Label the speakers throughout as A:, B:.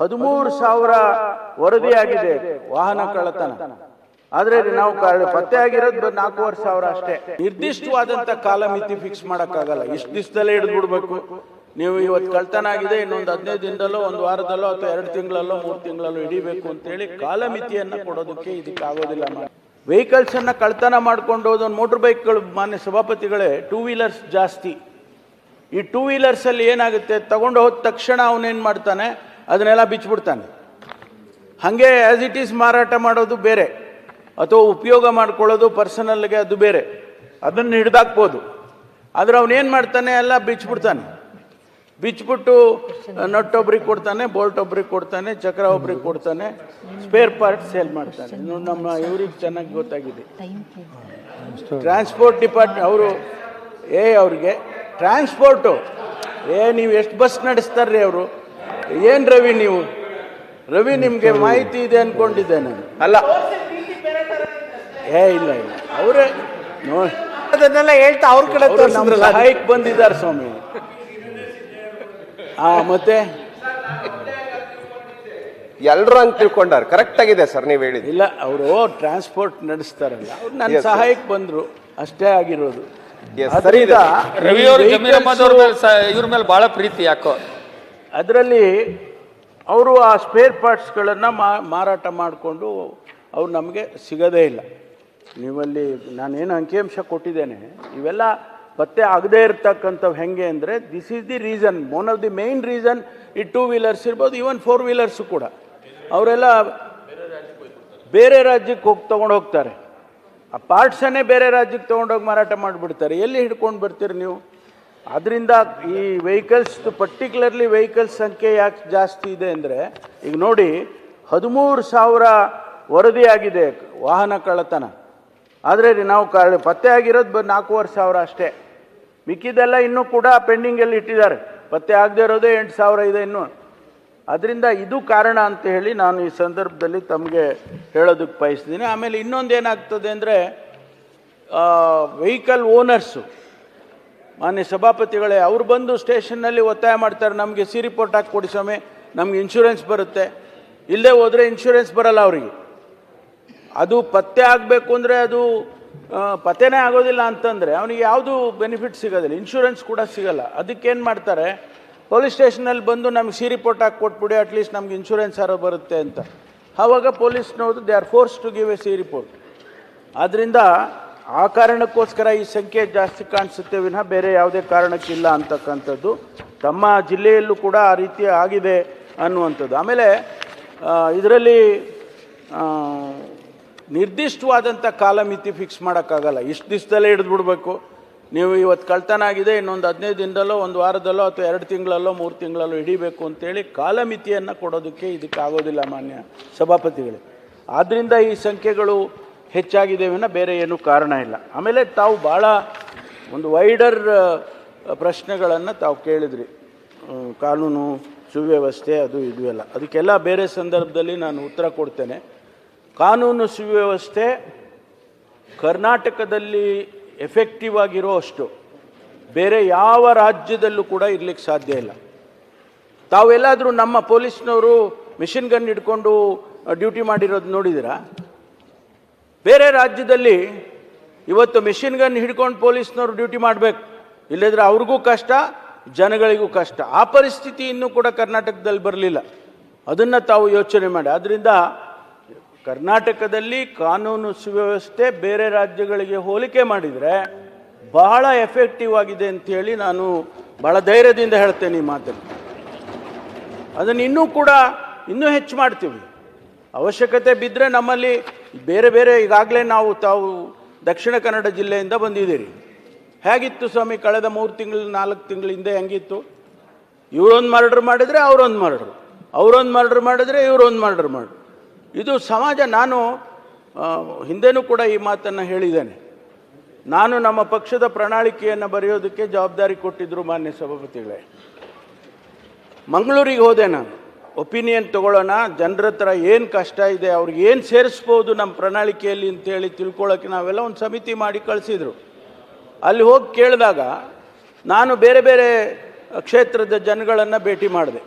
A: ಹದಿಮೂರು ಸಾವಿರ ವರದಿಯಾಗಿದೆ ವಾಹನ ಕಳ್ಳತನ. ಆದ್ರೆ ನಾವು ಪತ್ತೆ ಆಗಿರೋದು ನಾಲ್ಕೂವರೆ ಸಾವಿರ ಅಷ್ಟೇ. ನಿರ್ದಿಷ್ಟವಾದಂತ ಕಾಲಮಿತಿ ಫಿಕ್ಸ್ ಮಾಡೋಕ್ಕಾಗಲ್ಲ. ಇಷ್ಟು ದಿವಸದಲ್ಲೇ ಹಿಡಿದು ಬಿಡ್ಬೇಕು ನೀವು ಇವತ್ತು ಕಳ್ತನ ಆಗಿದೆ, ಇನ್ನೊಂದು ಹದಿನೈದು ದಿನದಲ್ಲೋ, ಒಂದು ವಾರದಲ್ಲೋ ಅಥವಾ ಎರಡು ತಿಂಗಳಲ್ಲೋ, ಮೂರು ತಿಂಗಳಲ್ಲೋ ಹಿಡಿಬೇಕು ಅಂತೇಳಿ ಕಾಲಮಿತಿಯನ್ನ ಕೊಡೋದಕ್ಕೆ ಇದಕ್ಕೆ ಆಗೋದಿಲ್ಲ ವೆಹಿಕಲ್ಸ್ ಅನ್ನ ಕಳ್ತನ ಮಾಡ್ಕೊಂಡು ಹೋದ ಮೋಟರ್ ಬೈಕ್ಗಳು ಮಾನ್ಯ ಸಭಾಪತಿಗಳೇ ಟೂ ವೀಲರ್ಸ್ ಜಾಸ್ತಿ. ಈ ಟೂ ವೀಲರ್ಸಲ್ಲಿ ಏನಾಗುತ್ತೆ? ತಗೊಂಡು ಹೋದ ತಕ್ಷಣ ಅವನೇನು ಮಾಡ್ತಾನೆ? ಅದನ್ನೆಲ್ಲ ಬಿಚ್ಚಿಬಿಡ್ತಾನೆ. ಹಾಗೆ ಆ್ಯಸ್ ಇಟ್ ಈಸ್ ಮಾರಾಟ ಮಾಡೋದು ಬೇರೆ. ಅಥವಾ ಉಪಯೋಗ ಮಾಡ್ಕೊಳ್ಳೋದು ಪರ್ಸನಲ್ಗೆ ಅದು ಬೇರೆ. ಅದನ್ನು ಹಿಡ್ದಾಕ್ಬೋದು. ಆದರೆ ಅವನೇನು ಮಾಡ್ತಾನೆ? ಎಲ್ಲ ಬಿಚ್ಚಿಬಿಡ್ತಾನೆ. ಬಿಚ್ಚಿಬಿಟ್ಟು ನಟ್ಟೊಬ್ರಿಗೆ ಕೊಡ್ತಾನೆ, ಬೋಲ್ಟ್ ಒಬ್ರಿಗೆ ಕೊಡ್ತಾನೆ, ಚಕ್ರ ಒಬ್ರಿಗೆ ಕೊಡ್ತಾನೆ ಸ್ಪೇರ್ ಪಾರ್ಟ್ ಸೇಲ್ ಮಾಡ್ತಾನೆ. ಇನ್ನು ನಮ್ಮ ಇವ್ರಿಗೆ ಚೆನ್ನಾಗಿ ಗೊತ್ತಾಗಿದೆ. ಟ್ರಾನ್ಸ್ಪೋರ್ಟ್ ಡಿಪಾರ್ಟ್ಮೆಂಟ್ ಅವರು, ಏ ಅವ್ರಿಗೆ ಟ್ರಾನ್ಸ್ಪೋರ್ಟು ಏ ನೀವು ಎಷ್ಟು ಬಸ್ ನಡೆಸ್ತಾರ್ರಿ ಅವರು? ಏನು ರವಿ ನೀವು? ರವಿ ನಿಮಗೆ ಮಾಹಿತಿ ಇದೆ ಅನ್ಕೊಂಡಿದ್ದೆ ನಾನು ಅಲ್ಲ. ಏ ಇಲ್ಲ ಇಲ್ಲ. ಅವರೇ ನೋಡಿ
B: ಅದನ್ನೆಲ್ಲ ಹೇಳ್ತಾ ಅವ್ರ ಕಡೆ ತೋರಿಸಿದ್ರಲ್ಲ.
A: ಸಹಾಯಕ್ಕೆ ಬಂದಿದ್ದಾರೆ ಸ್ವಾಮಿ. ಆ ಮತ್ತೆ?
C: ಎಲ್ರು ಅಂತ ತಿಳ್ಕೊಂಡಾರ. ಕರೆಕ್ಟ್ ಆಗಿದೆ ಸರ್ ನೀವು ಹೇಳಿ
A: ಇಲ್ಲ ಅವರು ಟ್ರಾನ್ಸ್ಪೋರ್ಟ್ ನಡೆಸ್ತಾರಲ್ಲ. ಅವ್ರು ನನ್ನ. ಸಹಾಯಕ್ಕೆ ಬಂದರು. ಅಷ್ಟೇ ಆಗಿರೋದು.
C: ಸರಿ
D: ರವಿ ಅವರು ಮೇಲೆ ಇವ್ರ ಮೇಲೆ ಬಹಳ ಪ್ರೀತಿ ಯಾಕೋ?
A: ಅದರಲ್ಲಿ ಅವರು ಆ ಸ್ಪೇರ್ ಪಾರ್ಟ್ಸ್ಗಳನ್ನು ಮಾರಾಟ ಮಾಡಿಕೊಂಡು ಅವ್ರು ನಮಗೆ ಸಿಗೋದೇ ಇಲ್ಲ. ನೀವಲ್ಲಿ, ನಾನೇನು ಅಂಕಿಅಂಶ ಕೊಟ್ಟಿದ್ದೇನೆ, ಇವೆಲ್ಲ ಪತ್ತೆ ಆಗದೇ ಇರ್ತಕ್ಕಂಥವು ಹೆಂಗೆ ಅಂದರೆ this is the reason one of the main reason ಈ ಟೂ ವೀಲರ್ಸ್ ಇರ್ಬೋದು ಈವನ್ ಫೋರ್ ವೀಲರ್ಸು ಕೂಡ. ಅವರೆಲ್ಲ ಬೇರೆ ರಾಜ್ಯಕ್ಕೆ ಹೋಗಿ, ತೊಗೊಂಡು ಹೋಗ್ತಾರೆ. ಆ ಪಾರ್ಟ್ಸನ್ನೇ ಬೇರೆ ರಾಜ್ಯಕ್ಕೆ ತೊಗೊಂಡೋಗಿ ಮಾರಾಟ ಮಾಡಿಬಿಡ್ತಾರೆ. ಎಲ್ಲಿ ಹಿಡ್ಕೊಂಡು ಬರ್ತೀರಿ ನೀವು? ಅದರಿಂದ ಈ ವೆಹಿಕಲ್ಸ್ ಪರ್ಟಿಕ್ಯುಲರ್ಲಿ ವೆಹಿಕಲ್ಸ್ ಸಂಖ್ಯೆ ಯಾಕೆ ಜಾಸ್ತಿ ಇದೆ ಅಂದರೆ, ಈಗ ನೋಡಿ, ಹದಿಮೂರು ಸಾವಿರ ವರದಿಯಾಗಿದೆ ವಾಹನ ಕಳ್ಳತನ. ಆದರೆ ನಾವು ಕ ಪತ್ತೆ ಆಗಿರೋದು ಬ ನಾಲ್ಕೂವರೆ ಸಾವಿರ ಅಷ್ಟೇ. ಮಿಕ್ಕಿದೆಲ್ಲ ಇನ್ನೂ ಕೂಡ ಪೆಂಡಿಂಗಲ್ಲಿ ಇಟ್ಟಿದ್ದಾರೆ. ಪತ್ತೆ ಆಗದೆ ಇರೋದೇ ಎಂಟು ಸಾವಿರ ಇದೆ ಇನ್ನೂ. ಅದರಿಂದ ಇದು ಕಾರಣ ಅಂತ ಹೇಳಿ ನಾನು ಈ ಸಂದರ್ಭದಲ್ಲಿ ತಮಗೆ ಹೇಳೋದಕ್ಕೆ ಬಯಸ್ತೀನಿ. ಆಮೇಲೆ ಇನ್ನೊಂದು ಏನಾಗ್ತದೆ ಅಂದರೆ ವೆಹಿಕಲ್ ಓನರ್ಸು ಮಾನ್ಯ ಸಭಾಪತಿಗಳೇ, ಅವ್ರು ಬಂದು ಸ್ಟೇಷನ್ನಲ್ಲಿ ಒತ್ತಾಯ ಮಾಡ್ತಾರೆ, ನಮಗೆ ಸಿ ರಿಪೋರ್ಟ್ ಹಾಕಿ ಕೊಡಿ ಸ್ವಾಮಿ, ನಮ್ಗೆ ಇನ್ಶೂರೆನ್ಸ್ ಬರುತ್ತೆ. ಇಲ್ಲದೆ ಹೋದರೆ ಇನ್ಶೂರೆನ್ಸ್ ಬರಲ್ಲ ಅವರಿಗೆ. ಅದು ಪತ್ತೆ ಆಗಬೇಕು ಅಂದರೆ ಅದು ಪತ್ತೆನೇ ಆಗೋದಿಲ್ಲ ಅಂತಂದರೆ ಅವನಿಗೆ ಯಾವುದು ಬೆನಿಫಿಟ್ ಸಿಗೋದಿಲ್ಲ ಇನ್ಶೂರೆನ್ಸ್ ಕೂಡ ಸಿಗಲ್ಲ. ಅದಕ್ಕೇನು ಮಾಡ್ತಾರೆ ಪೊಲೀಸ್ ಸ್ಟೇಷನಲ್ಲಿ ಬಂದು ನಮ್ಗೆ ಸಿ ರಿಪೋರ್ಟ್ ಹಾಕಿ ಕೊಟ್ಬಿಡಿ ಅಟ್ಲೀಸ್ಟ್ ನಮ್ಗೆ ಇನ್ಶೂರೆನ್ಸ್ ಯಾರೋ ಬರುತ್ತೆ ಅಂತ. ಆವಾಗ ಪೊಲೀಸ್ನವ್ರು they are force to give a C report. ಆದ್ದರಿಂದ ಆ ಕಾರಣಕ್ಕೋಸ್ಕರ ಈ ಸಂಖ್ಯೆ ಜಾಸ್ತಿ ಕಾಣಿಸುತ್ತೆ ವಿನಃ ಬೇರೆ ಯಾವುದೇ ಕಾರಣಕ್ಕಿಲ್ಲ ಅಂತಕ್ಕಂಥದ್ದು. ತಮ್ಮ ಜಿಲ್ಲೆಯಲ್ಲೂ ಕೂಡ ಆ ರೀತಿ ಆಗಿದೆ ಅನ್ನುವಂಥದ್ದು. ಆಮೇಲೆ ಇದರಲ್ಲಿ ನಿರ್ದಿಷ್ಟವಾದಂಥ ಕಾಲಮಿತಿ ಫಿಕ್ಸ್ ಮಾಡೋಕ್ಕಾಗಲ್ಲ. ಇಷ್ಟು ದಿವಸದಲ್ಲೇ ಹಿಡಿದು ಬಿಡಬೇಕು ನೀವು ಇವತ್ತು ಕಳ್ತನ ಆಗಿದೆ ಇನ್ನೊಂದು ಹದಿನೈದು ದಿನದಲ್ಲೋ, ಒಂದು ವಾರದಲ್ಲೋ, ಅಥವಾ ಎರಡು ತಿಂಗಳಲ್ಲೋ, ಮೂರು ತಿಂಗಳಲ್ಲೋ ಹಿಡಿಬೇಕು ಅಂತೇಳಿ ಕಾಲಮಿತಿಯನ್ನು ಕೊಡೋದಕ್ಕೆ ಇದಕ್ಕೆ ಆಗೋದಿಲ್ಲ ಮಾನ್ಯ ಸಭಾಪತಿಗಳೇ. ಆದ್ದರಿಂದ ಈ ಸಂಖ್ಯೆಗಳು ಹೆಚ್ಚಾಗಿದೆ ವಿನ ಬೇರೆ ಏನೂ ಕಾರಣ ಇಲ್ಲ. ಆಮೇಲೆ ತಾವು ಭಾಳ ಒಂದು ವೈಡರ್ ಪ್ರಶ್ನೆಗಳನ್ನು ತಾವು ಕೇಳಿದ್ರಿ. ಕಾನೂನು ಸುವ್ಯವಸ್ಥೆ ಅದು ಇದು ಎಲ್ಲ. ಅದಕ್ಕೆಲ್ಲ ಬೇರೆ ಸಂದರ್ಭದಲ್ಲಿ ನಾನು ಉತ್ತರ ಕೊಡ್ತೇನೆ. ಕಾನೂನು ಸುವ್ಯವಸ್ಥೆ ಕರ್ನಾಟಕದಲ್ಲಿ ಎಫೆಕ್ಟಿವ್ ಆಗಿರೋ ಅಷ್ಟು ಬೇರೆ ಯಾವ ರಾಜ್ಯದಲ್ಲೂ ಕೂಡ ಇರಲಿಕ್ಕೆ ಸಾಧ್ಯ ಇಲ್ಲ. ತಾವೆಲ್ಲಾದರೂ ನಮ್ಮ ಪೊಲೀಸ್ನವರು ಮಿಷಿನ್ ಗನ್ ಹಿಡ್ಕೊಂಡು ಡ್ಯೂಟಿ ಮಾಡಿರೋದು ನೋಡಿದ್ದೀರಾ ಬೇರೆ ರಾಜ್ಯದಲ್ಲಿ ಇವತ್ತು ಮಿಷಿನ್ ಗನ್ ಹಿಡ್ಕೊಂಡು ಪೊಲೀಸ್ನವ್ರು ಡ್ಯೂಟಿ ಮಾಡಬೇಕು. ಇಲ್ಲದ್ರೆ ಅವ್ರಿಗೂ ಕಷ್ಟ, ಜನಗಳಿಗೂ ಕಷ್ಟ. ಆ ಪರಿಸ್ಥಿತಿ ಇನ್ನೂ ಕೂಡ ಕರ್ನಾಟಕದಲ್ಲಿ ಬರಲಿಲ್ಲ. ಅದನ್ನು ತಾವು ಯೋಚನೆ ಮಾಡಿ. ಆದ್ದರಿಂದ ಕರ್ನಾಟಕದಲ್ಲಿ ಕಾನೂನು ಸುವ್ಯವಸ್ಥೆ ಬೇರೆ ರಾಜ್ಯಗಳಿಗೆ ಹೋಲಿಕೆ ಮಾಡಿದರೆ ಬಹಳ ಎಫೆಕ್ಟಿವ್ ಆಗಿದೆ ಅಂಥೇಳಿ ನಾನು ಬಹಳ ಧೈರ್ಯದಿಂದ ಹೇಳ್ತೇನೆ ಈ ಮಾತನ್ನು. ಅದನ್ನು ಇನ್ನೂ ಕೂಡ ಇನ್ನೂ ಹೆಚ್ಚು ಮಾಡ್ತೀವಿ. ಅವಶ್ಯಕತೆ ಬಿದ್ದರೆ ನಮ್ಮಲ್ಲಿ ಬೇರೆ ಬೇರೆ ಈಗಾಗಲೇ ನಾವು ತಾವು ದಕ್ಷಿಣ ಕನ್ನಡ ಜಿಲ್ಲೆಯಿಂದ ಬಂದಿದ್ದೀರಿ. ಹೇಗಿತ್ತು ಸ್ವಾಮಿ ಕಳೆದ ಮೂರು ತಿಂಗಳು, ನಾಲ್ಕು ತಿಂಗಳ ಹಿಂದೆ ಹೆಂಗಿತ್ತು? ಇವರೊಂದು ಮರ್ಡ್ರ್ ಮಾಡಿದರೆ ಅವರೊಂದು ಮರ್ಡ್ರ್. ಅವರೊಂದು ಮರ್ಡ್ರ್ ಮಾಡಿದರೆ ಇವರೊಂದು ಮರ್ಡ್ರ್ ಮಾಡಿ. ಇದು ಸಮಾಜ, ನಾನು ಹಿಂದೆನೂ ಕೂಡ ಈ ಮಾತನ್ನು ಹೇಳಿದ್ದೇನೆ. ನಾನು ನಮ್ಮ ಪಕ್ಷದ ಪ್ರಣಾಳಿಕೆಯನ್ನು ಬರೆಯೋದಕ್ಕೆ ಜವಾಬ್ದಾರಿ ಕೊಟ್ಟಿದ್ದರು ಮಾನ್ಯ ಸಭಾಪತಿಗಳೇ. ಮಂಗಳೂರಿಗೆ ಹೋದೆ ನಾನು. ಒಪಿನಿಯನ್ ತಗೊಳ್ಳೋಣ. ಜನರ ಹತ್ರ ಏನು ಕಷ್ಟ ಇದೆ, ಅವ್ರಿಗೆ ಏನು ಸೇರಿಸ್ಬೋದು ನಮ್ಮ ಪ್ರಣಾಳಿಕೆಯಲ್ಲಿ ಅಂತೇಳಿ ತಿಳ್ಕೊಳ್ಳೋಕೆ ನಾವೆಲ್ಲ ಒಂದು ಸಮಿತಿ ಮಾಡಿ ಕಳಿಸಿದ್ರು. ಅಲ್ಲಿ ಹೋಗಿ ಕೇಳಿದಾಗ ನಾನು ಬೇರೆ ಬೇರೆ ಕ್ಷೇತ್ರದ ಜನಗಳನ್ನು ಭೇಟಿ ಮಾಡಿದೆ.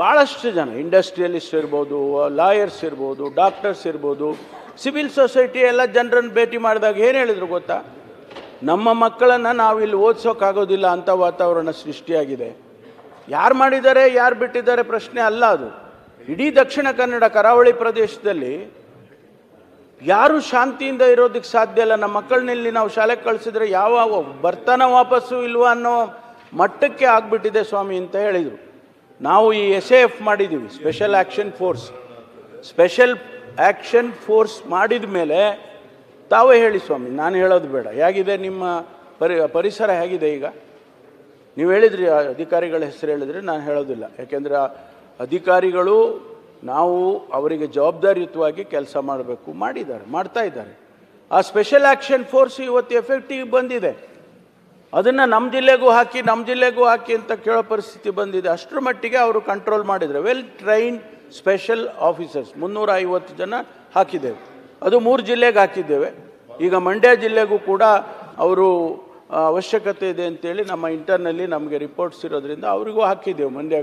A: ಭಾಳಷ್ಟು ಜನ, ಇಂಡಸ್ಟ್ರಿಯಲಿಸ್ಟ್ ಇರ್ಬೋದು, ಲಾಯರ್ಸ್ ಇರ್ಬೋದು, ಡಾಕ್ಟರ್ಸ್ ಇರ್ಬೋದು, ಸಿವಿಲ್ ಸೊಸೈಟಿ ಎಲ್ಲ ಜನರನ್ನು ಭೇಟಿ ಮಾಡಿದಾಗ ಏನು ಹೇಳಿದ್ರು ಗೊತ್ತಾ? ನಮ್ಮ ಮಕ್ಕಳನ್ನು ನಾವು ಇಲ್ಲಿ ಓದಿಸೋಕ್ಕಾಗೋದಿಲ್ಲ ಅಂಥ ವಾತಾವರಣ ಸೃಷ್ಟಿಯಾಗಿದೆ. ಯಾರು ಮಾಡಿದ್ದಾರೆ, ಯಾರು ಬಿಟ್ಟಿದ್ದಾರೆ ಪ್ರಶ್ನೆ ಅಲ್ಲ ಅದು. ಇಡೀ ದಕ್ಷಿಣ ಕನ್ನಡ ಕರಾವಳಿ ಪ್ರದೇಶದಲ್ಲಿ ಯಾರು ಶಾಂತಿಯಿಂದ ಇರೋದಕ್ಕೆ ಸಾಧ್ಯ ಇಲ್ಲ. ನಮ್ಮ ಮಕ್ಕಳನ್ನಲ್ಲಿ ನಾವು ಶಾಲೆಗೆ ಕಳಿಸಿದ್ರೆ ಯಾವ ಬರ್ತನ ವಾಪಸ್ಸು ಇಲ್ವಾ ಅನ್ನೋ ಮಟ್ಟಕ್ಕೆ ಆಗ್ಬಿಟ್ಟಿದೆ ಸ್ವಾಮಿ ಅಂತ ಹೇಳಿದರು. ನಾವು ಈ ಎಸ್ ಎ ಎಫ್ ಮಾಡಿದ್ದೀವಿ special action force special action force ಮಾಡಿದ ಮೇಲೆ ತಾವೇ ಹೇಳಿ ಸ್ವಾಮಿ, ನಾನು ಹೇಳೋದು ಬೇಡ. ಹೇಗಿದೆ ನಿಮ್ಮ ಪರಿ, ಪರಿಸರ ಹೇಗಿದೆ ಈಗ? ನೀವು ಹೇಳಿದ್ರಿ, ಆ ಅಧಿಕಾರಿಗಳ ಹೆಸರು ಹೇಳಿದ್ರೆ ನಾನು ಹೇಳೋದಿಲ್ಲ. ಯಾಕೆಂದರೆ ಆ ಅಧಿಕಾರಿಗಳು ನಾವು ಅವರಿಗೆ ಜವಾಬ್ದಾರಿಯುತವಾಗಿ ಕೆಲಸ ಮಾಡಬೇಕು ಮಾಡಿದ್ದಾರೆ, ಮಾಡ್ತಾ ಇದ್ದಾರೆ. ಆ ಸ್ಪೆಷಲ್ ಆ್ಯಕ್ಷನ್ ಫೋರ್ಸ್ ಇವತ್ತು ಎಫೆಕ್ಟಿವ್ ಬಂದಿದೆ. ಅದನ್ನು ನಮ್ಮ ಜಿಲ್ಲೆಗೂ ಹಾಕಿ ನಮ್ಮ ಜಿಲ್ಲೆಗೂ ಹಾಕಿ ಅಂತ ಕೇಳೋ ಪರಿಸ್ಥಿತಿ ಬಂದಿದೆ. ಅಷ್ಟರ ಮಟ್ಟಿಗೆ ಅವರು ಕಂಟ್ರೋಲ್ ಮಾಡಿದರೆ ವೆಲ್ ಟ್ರೈನ್ ಸ್ಪೆಷಲ್ ಆಫೀಸರ್ಸ್ ಮುನ್ನೂರ ಐವತ್ತು ಜನ ಹಾಕಿದ್ದೇವೆ. ಅದು ಮೂರು ಜಿಲ್ಲೆಗೆ ಹಾಕಿದ್ದೇವೆ. ಈಗ ಮಂಡ್ಯ ಜಿಲ್ಲೆಗೂ ಕೂಡ ಅವರು ಅವಶ್ಯಕತೆ ಇದೆ ಅಂತೇಳಿ ನಮ್ಮ ಇಂಟರ್ನಲ್ಲಿ ನಮಗೆ ರಿಪೋರ್ಟ್ಸ್ ಇರೋದ್ರಿಂದ ಅವರಿಗೂ ಹಾಕಿದ್ದೇವೆ ಮಂಡ್ಯ